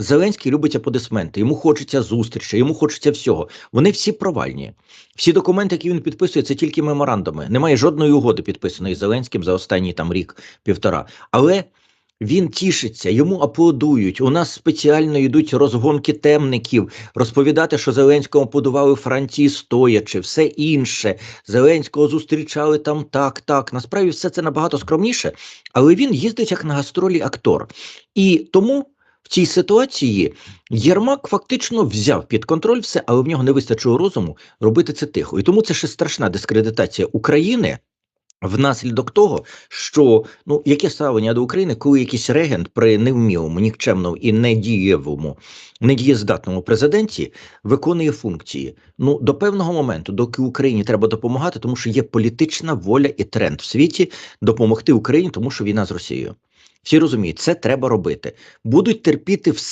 Зеленський любить аплодисменти, йому хочеться зустрічі, йому хочеться всього. Вони всі провальні. Всі документи, які він підписує, це тільки меморандуми. Немає жодної угоди підписаної Зеленським за останній там рік півтора. Але він тішиться, йому аплодують. У нас спеціально йдуть розгонки темників, розповідати, що Зеленського подували Франції стоячи, все інше. Зеленського зустрічали там так, так. Насправді все це набагато скромніше, але він їздить як на гастролі актор. І тому цій ситуації Єрмак фактично взяв під контроль все, але в нього не вистачило розуму робити це тихо. І тому це ще страшна дискредитація України. Внаслідок того, що ну яке ставлення до України, коли якийсь регент при невмілому, нікчемному і недієвому, недієздатному президенті виконує функції. Ну до певного моменту, доки Україні треба допомагати, тому що є політична воля і тренд в світі допомогти Україні, тому що війна з Росією. Всі розуміють, це треба робити. Будуть терпіти все.